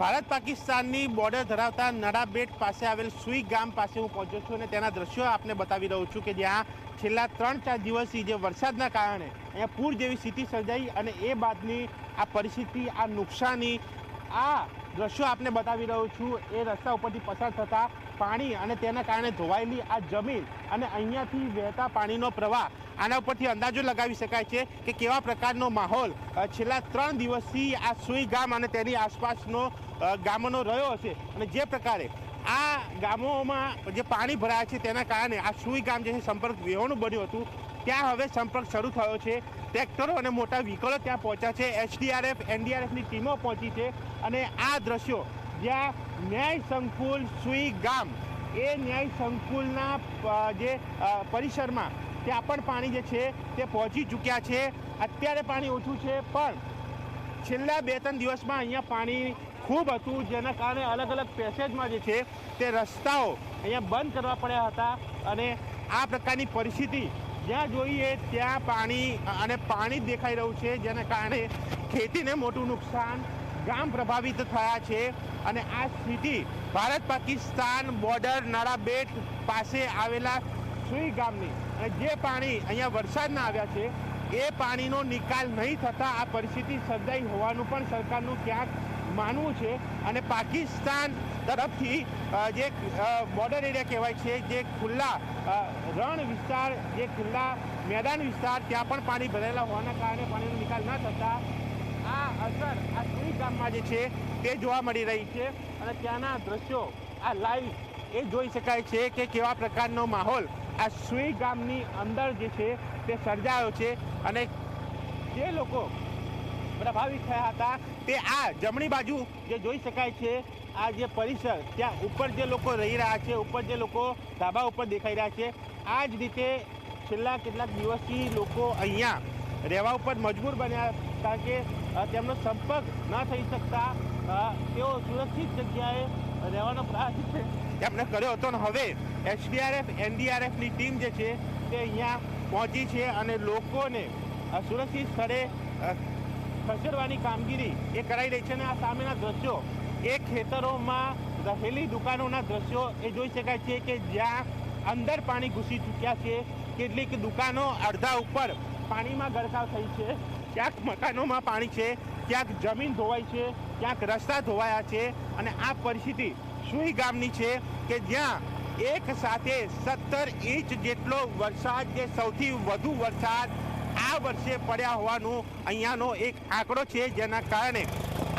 ભારત પાકિસ્તાનની બોર્ડર ધરાવતા નડાબેટ પાસે આવેલ સુઈ ગામ પાસે હું પહોંચ્યો છું અને તેના દ્રશ્યો આપને બતાવી રહ્યો છું કે જ્યાં છેલ્લા ત્રણ ચાર દિવસથી જે વરસાદના કારણે અહીંયા પૂર જેવી સ્થિતિ સર્જાઈ અને એ બાદની આ પરિસ્થિતિ, આ નુકસાની, આ દ્રશ્યો આપને બતાવી રહ્યો છું. એ રસ્તા ઉપરથી પસાર થતા પાણી અને તેના કારણે ધોવાયેલી આ જમીન અને અહીંયાથી વહેતા પાણીનો પ્રવાહ આના ઉપરથી અંદાજો લગાવી શકાય છે કે કેવા પ્રકારનો માહોલ છેલ્લા ત્રણ દિવસથી આ સુઈ ગામ અને તેની આસપાસનો ગામોનો રહ્યો હશે અને જે પ્રકારે આ ગામોમાં જે પાણી ભરાયા છે તેના કારણે આ સુઈ ગામ જે સંપર્ક વિહોણું બન્યું હતું. ત્યાં હવે સંપર્ક શરૂ થયો છે. ટ્રેક્ટરો અને મોટા વ્હીકલો ત્યાં પહોંચ્યા છે. એચડીઆરએફ એનડીઆરએફની ટીમો પહોંચી છે અને આ દ્રશ્યો જ્યાં ન્યાય સંકુલ સુઈ ગામ, એ ન્યાય સંકુલના જે પરિસરમાં ત્યાં પણ પાણી જે છે તે પહોંચી ચૂક્યા છે. અત્યારે પાણી ઓછું છે, પણ છેલ્લા બે ત્રણ દિવસમાં અહીંયા પાણી ખૂબ હતું, જેના કારણે અલગ અલગ પેસેજમાં જે છે તે રસ્તાઓ અહીંયા બંધ કરવા પડ્યા હતા અને આ પ્રકારની પરિસ્થિતિ જ્યાં જોઈએ ત્યાં પાણી અને પાણી દેખાઈ રહ્યું છે, જેના કારણે ખેતીને મોટું નુકસાન ગામ પ્રભાવિત થયા છે. અને આ સ્થિતિ ભારત પાકિસ્તાન બોર્ડર નાળાબેટ પાસે આવેલા સુઈ ગામની, અને જે પાણી અહીંયા વરસાદના આવ્યા છે, એ પાણીનો નિકાલ નહીં થતાં આ પરિસ્થિતિ સર્જાઈ હોવાનું પણ સરકારનું ક્યાંક માનવું છે અને પાકિસ્તાન તરફથી જે બોર્ડર એરિયા કહેવાય છે, જે ખુલ્લા રણ વિસ્તાર, જે ખુલ્લા મેદાન વિસ્તાર, ત્યાં પણ પાણી ભરેલા હોવાના કારણે પાણીનો નિકાલ ન થતાં આ અસર આ સુઈ ગામમાં જે છે તે જોવા મળી રહી છે અને ત્યાંના દ્રશ્યો, આ લાઈવ એ જોઈ શકાય છે કે કેવા પ્રકારનો માહોલ આ સુઈ ગામની અંદર જે છે તે સર્જાયો છે અને જે લોકો પ્રભાવિત થયા હતા. તે આ જમણી બાજુ જે જોઈ શકાય છે, આ જે પરિસર, ત્યાં ઉપર જે લોકો રહી રહ્યા છે, ઉપર જે લોકો ધાબા ઉપર દેખાઈ રહ્યા છે, આ જ રીતે છેલ્લા કેટલાક દિવસથી લોકો અહીંયા રહેવા ઉપર મજબૂર બન્યા કારણ કે તેમનો સંપર્ક ન થઈ શકતા તેઓ સુરક્ષિત જગ્યાએ રહેવાનો પ્રયાસ છે. તેમણે કર્યો હતો અને હવે એસડીઆરએફ, એનડીઆરએફની ટીમ જે છે તે અહીંયા પહોંચી છે અને લોકોને સુરક્ષિત સ્થળે ખસેડવાની કામગીરી એ કરાઈ રહી છે અને આ સામેના દ્રશ્યો એ ખેતરોમાં રહેલી દુકાનોના દ્રશ્યો એ જોઈ શકાય છે કે જ્યાં અંદર પાણી ઘૂસી ચૂક્યા છે. કેટલીક દુકાનો અડધા ઉપર પાણીમાં ગરકાવ થઈ છે. ક્યાંક મકાનોમાં પાણી છે, ક્યાંક જમીન ધોવાઈ છે, ક્યાંક રસ્તા ધોવાયા છે અને આ પરિસ્થિતિ સુઈ ગામની છે કે જ્યાં એક સાથે સત્તર ઇંચ જેટલો વરસાદ જે સૌથી વધુ વરસાદ આ વર્ષે પડ્યા હોવાનું અહીંયાનો એક આંકડો છે જેના કારણે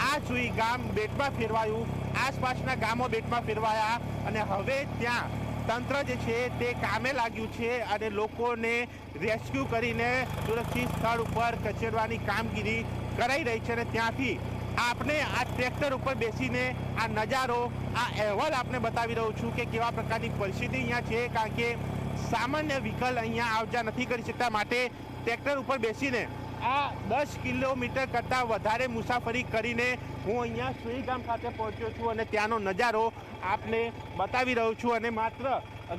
આ સુઈ ગામ બેટમાં ફેરવાયું, આસપાસના ગામો બેટમાં ફેરવાયા અને હવે ત્યાં તંત્ર જે છે તે કામે લાગ્યું છે અને લોકોને રેસ્ક્યુ કરીને સુરક્ષિત સ્થળ ઉપર ખસેડવાની કામગીરી કરાઈ રહી છે અને ત્યાંથી આપણે આ ટ્રેક્ટર ઉપર બેસીને આ નજારો, આ અહેવાલ આપને બતાવી રહ્યો છું કે કેવા પ્રકારની પરિસ્થિતિ અહીંયા છે, કારણ કે સામાન્ય વ્હીકલ અહીંયા આવજા નથી કરી શકતા માટે ટ્રેક્ટર ઉપર બેસીને આ દસ કિલોમીટર કરતાં વધારે મુસાફરી કરીને હું અહીંયા સુઈગામ ખાતે પહોંચ્યો છું અને ત્યાંનો નજારો આપને બતાવી રહ્યો છું અને માત્ર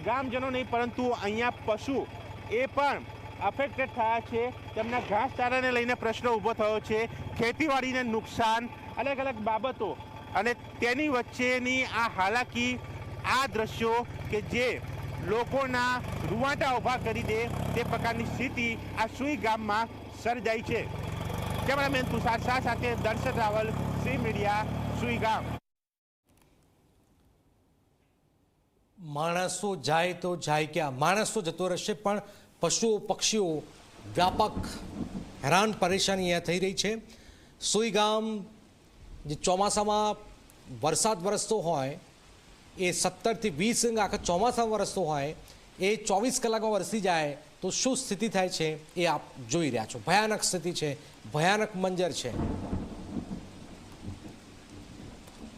ગામજનો નહીં, પરંતુ અહીંયા પશુ એ પણ અફેક્ટેડ થયા છે. તેમના ઘાસચારાને લઈને પ્રશ્ન ઊભો થયો છે. ખેતીવાડીને નુકસાન અલગ અલગ બાબતો અને તેની વચ્ચેની આ હાલાકી, આ દ્રશ્યો કે જે લોકોના રૂવાટા ઊભા કરી દે તે પ્રકારની સ્થિતિ આ સુઈ ગામમાં સર્જાઈ છે. કેમેરામેન તુષાર શાહ સાથે દર્શક રાવલ, સી મીડિયા, સુઈ ગામ. માણસો જાય તો જાય ક્યાં? માણસો જતો રહેશે, પણ પશુઓ પક્ષીઓ વ્યાપક હેરાન પરેશાની અહીંયા થઈ રહી છે. સુઈ ગામ જે ચોમાસામાં વરસાદ વરસતો હોય એ સત્તરથી વીસ ઇંચ આખા ચોમાસામાં વરસતો હોય, એ ચોવીસ કલાકમાં વરસી જાય, તો શું સ્થિતિ થાય છે એ આપ જોઈ રહ્યા છો. ભયાનક સ્થિતિ છે, ભયાનક મંજર છે.